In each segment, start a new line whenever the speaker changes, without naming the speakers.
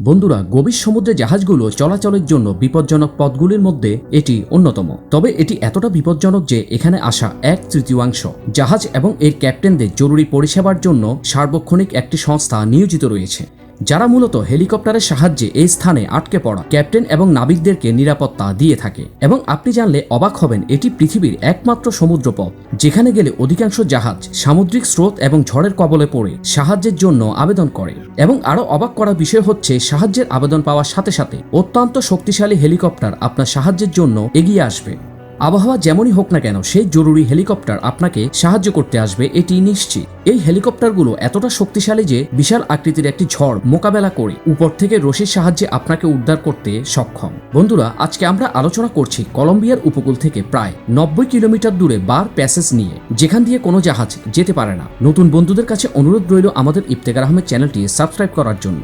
বন্ধুরা, গভীর সমুদ্রে জাহাজগুলো চলাচলের জন্য বিপজ্জনক পথগুলির মধ্যে এটি অন্যতম। তবে এটি এতটা বিপজ্জনক যে এখানে আসা এক তৃতীয়াংশ। জাহাজ এবং এর ক্যাপ্টেনদের জরুরি পরিষেবার জন্য সার্বক্ষণিক একটি সংস্থা নিয়োজিত রয়েছে। যারা মূলত হেলিকপ্টারের সাহায্যে এই স্থানে আটকে পড়া ক্যাপ্টেন এবং নাবিকদেরকে নিরাপত্তা দিয়ে থাকে এবং আপনি জানলে অবাক হবেন, এটি পৃথিবীর একমাত্র সমুদ্রপথ, যেখানে গেলে অধিকাংশ জাহাজ সামুদ্রিক স্রোত এবং ঝড়ের কবলে পড়ে সাহায্যের জন্য আবেদন করে এবং আরও অবাক করা বিষয় হচ্ছে, সাহায্যের আবেদন পাওয়ার সাথে সাথে অত্যন্ত শক্তিশালী হেলিকপ্টার আপনার সাহায্যের জন্য এগিয়ে আসবে। আবহাওয়া যেমনই হোক না কেন সেই জরুরি হেলিকপ্টার আপনাকে সাহায্য করতে আসবে, এটি নিশ্চিত। এই হেলিকপ্টারগুলো এতটা শক্তিশালী যে বিশাল আকৃতির একটি ঝড় মোকাবেলা করে উপর থেকে রশির সাহায্যে আপনাকে উদ্ধার করতে সক্ষম। বন্ধুরা, আজকে আমরা আলোচনা করছি কলম্বিয়ার উপকূল থেকে প্রায় নব্বই কিলোমিটার দূরে বার প্যাসেজ নিয়ে, যেখান দিয়ে কোনো জাহাজ যেতে পারে না। নতুন বন্ধুদের কাছে অনুরোধ রইল আমাদের ইফতেকার আহমেদ চ্যানেলটি সাবস্ক্রাইব করার জন্য।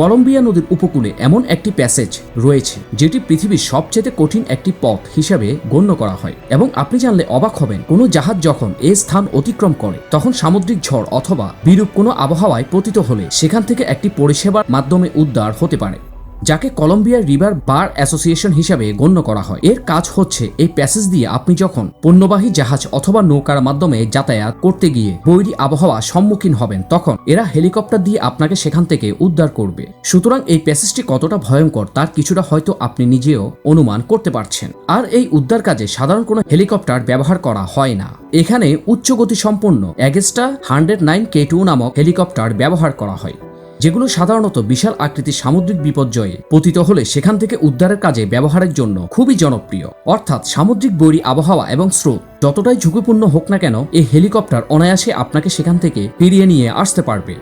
কলম্বিয়া নদীর উপকূলে এমন একটি প্যাসেজ রয়েছে, যেটি পৃথিবীর সবচেয়ে কঠিন একটি পথ হিসাবে গণ্য করা হয় এবং আপনি জানলে অবাক হবেন, কোনো জাহাজ যখন এ স্থান অতিক্রম করে, তখন সামুদ্রিক ঝড় অথবা বিরূপ কোনো আবহাওয়ায় পতিত হলে সেখান থেকে একটি পরিষেবার মাধ্যমে উদ্ধার হতে পারে। যাকে কলম্বিয়ার রিভার বার অ্যাসোসিয়েশন হিসাবে গণ্য করা হয়। এর কাজ হচ্ছে এই প্যাসেজ দিয়ে আপনি যখন পণ্যবাহী জাহাজ অথবা নৌকার মাধ্যমে যাতায়াত করতে গিয়ে বৈরী আবহাওয়া সম্মুখীন হবেন, তখন এরা হেলিকপ্টার দিয়ে আপনাকে সেখান থেকে উদ্ধার করবে। সুতরাং এই প্যাসেজটি কতটা ভয়ঙ্কর তার কিছুটা হয়তো আপনি নিজেও অনুমান করতে পারছেন। আর এই উদ্ধার কাজে সাধারণ কোনো হেলিকপ্টার ব্যবহার করা হয় না। এখানে উচ্চ গতি সম্পন্ন Agusta hundred nine K two নামক হেলিকপ্টার ব্যবহার করা হয়। যেগুলো সাধারণত বিশাল আকৃতির সামুদ্রিক বিপর্যয়ে পতিত হলে সেখান থেকে উদ্ধারের কাজে ব্যবহারের জন্য খুবই জনপ্রিয়। অর্থাৎ সামুদ্রিক বৈরী আবহাওয়া এবং স্রোত যতটাই ঝুঁকিপূর্ণ হোক না কেন এই হেলিকপ্টার অনায়াসে আপনাকে সেখান থেকে পেরিয়ে নিয়ে আসতে পারবে।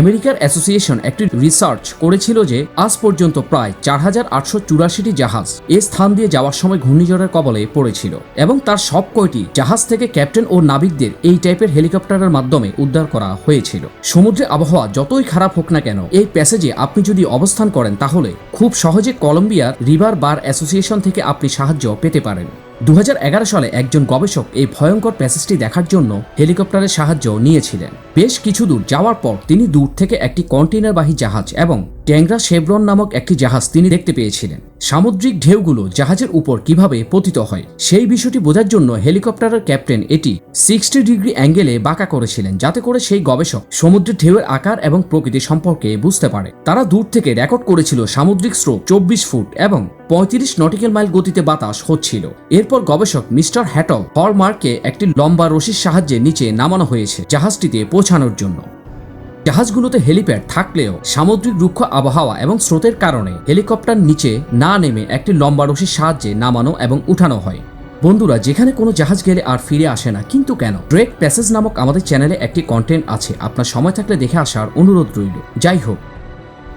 আমেরিকার অ্যাসোসিয়েশন একটি রিসার্চ করেছিল যে আজ পর্যন্ত প্রায় চার হাজার আটশো চুরাশিটি জাহাজ এ স্থান দিয়ে যাওয়ার সময় ঘূর্ণিঝড়ের কবলে পড়েছিল এবং তার সব কয়টি জাহাজ থেকে ক্যাপ্টেন ও নাবিকদের এই টাইপের হেলিকপ্টারের মাধ্যমে উদ্ধার করা হয়েছিল। সমুদ্রে আবহাওয়া যতই খারাপ হোক না কেন, এই প্যাসেজে আপনি যদি অবস্থান করেন তাহলে খুব সহজে কলম্বিয়ার রিভার বার অ্যাসোসিয়েশন থেকে আপনি সাহায্য পেতে পারেন। দু হাজার এগারো সালে একজন গবেষক এই ভয়ঙ্কর প্যাসেজটি দেখার জন্য হেলিকপ্টারের সাহায্য নিয়েছিলেন। বেশ কিছু দূর যাওয়ার পর তিনি দূর থেকে একটি কন্টেনারবাহী জাহাজ এবং ট্যাংরা শেভরন নামক একটি জাহাজ তিনি দেখতে পেয়েছিলেন। সামুদ্রিক ঢেউগুলো জাহাজের উপর কীভাবে পতিত হয়, সেই বিষয়টি বোঝার জন্য হেলিকপ্টারের ক্যাপ্টেন এটি সিক্সটি ডিগ্রি অ্যাঙ্গেলে বাঁকা করেছিলেন, যাতে করে সেই গবেষক সমুদ্রের ঢেউয়ের আকার এবং প্রকৃতি সম্পর্কে বুঝতে পারে। তারা দূর থেকে রেকর্ড করেছিল সামুদ্রিক স্রোত চব্বিশ ফুট এবং পঁয়ত্রিশ নটিক্যাল মাইল গতিতে বাতাস হচ্ছিল। এরপর গবেষক মিস্টার হ্যাটল হলমার্ককে একটি লম্বা রশির সাহায্যে নিচে নামানো হয়েছে জাহাজটিতে পৌঁছানোর জন্য। জাহাজগুলোতে হেলিপ্যাড থাকলেও সামুদ্রিক রুক্ষ আবহাওয়া এবং স্রোতের কারণে হেলিকপ্টার নিচে না নেমে একটি লম্বা রশির সাহায্যে নামানো এবং উঠানো হয়। বন্ধুরা, যেখানে কোনো জাহাজ গেলে আর ফিরে আসে না, কিন্তু কেন? ড্রেক প্যাসেজ নামক আমাদের চ্যানেলে একটি কন্টেন্ট আছে। আপনার সময় থাকলে দেখে আসার অনুরোধ রইল। যাই হোক,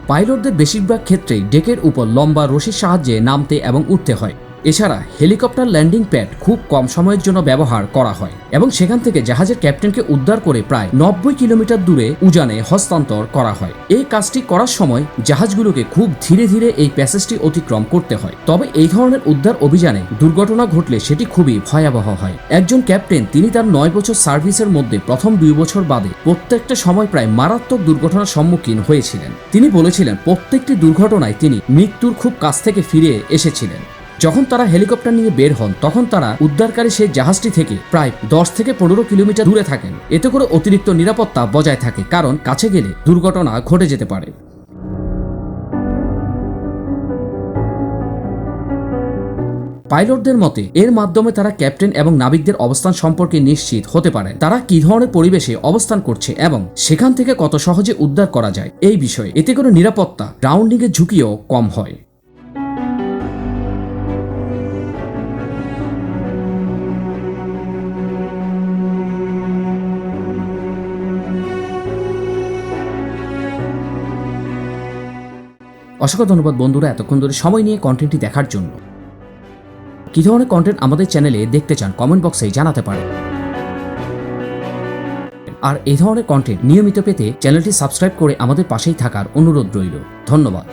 পাইলটদের বেশিরভাগ ক্ষেত্রেই ডেকের উপর লম্বা রশির সাহায্যে নামতে এবং উঠতে হয়। এছাড়া হেলিকপ্টার ল্যান্ডিং প্যাড খুব কম সময়ের জন্য ব্যবহার করা হয় এবং সেখান থেকে জাহাজের ক্যাপ্টেনকে উদ্ধার করে প্রায় নব্বই কিলোমিটার দূরে উজানে হস্তান্তর করা হয়। এই কাজটি করার সময় জাহাজগুলোকে খুব ধীরে ধীরে এই প্যাসেজটি অতিক্রম করতে হয়। তবে এই ধরনের উদ্ধার অভিযানে দুর্ঘটনা ঘটলে সেটি খুবই ভয়াবহ হয়। একজন ক্যাপ্টেন, তিনি তার নয় বছর সার্ভিসের মধ্যে প্রথম দুই বছর বাদে প্রত্যেকটা সময় প্রায় মারাত্মক দুর্ঘটনার সম্মুখীন হয়েছিলেন। তিনি বলেছিলেন, প্রত্যেকটি দুর্ঘটনায় তিনি মৃত্যুর খুব কাছ থেকে ফিরে এসেছিলেন। যখন তারা হেলিকপ্টার নিয়ে বের হন, তখন তারা উদ্ধারকারী সেই জাহাজটি থেকে প্রায় দশ থেকে পনেরো কিলোমিটার দূরে থাকেন। এতে করে অতিরিক্ত নিরাপত্তা বজায় থাকে, কারণ কাছে গেলে দুর্ঘটনা ঘটে যেতে পারে। পাইলটদের মতে, এর মাধ্যমে তারা ক্যাপ্টেন এবং নাবিকদের অবস্থান সম্পর্কে নিশ্চিত হতে পারে। তারা কি ধরনের পরিবেশে অবস্থান করছে এবং সেখান থেকে কত সহজে উদ্ধার করা যায়, এই বিষয়ে এতে করে নিরাপত্তা রাউন্ডিং এর ঝুঁকিও কম হয়। অসংখ্য ধন্যবাদ বন্ধুরা এতক্ষণ ধরে সময় নিয়ে কন্টেন্টটি দেখার জন্য। কী ধরনের কন্টেন্ট আমাদের চ্যানেলে দেখতে চান কমেন্ট বক্সে জানাতে পারেন। আর এই ধরনের কন্টেন্ট নিয়মিত পেতে চ্যানেলটি সাবস্ক্রাইব করে আমাদের পাশেই থাকার অনুরোধ রইল। ধন্যবাদ।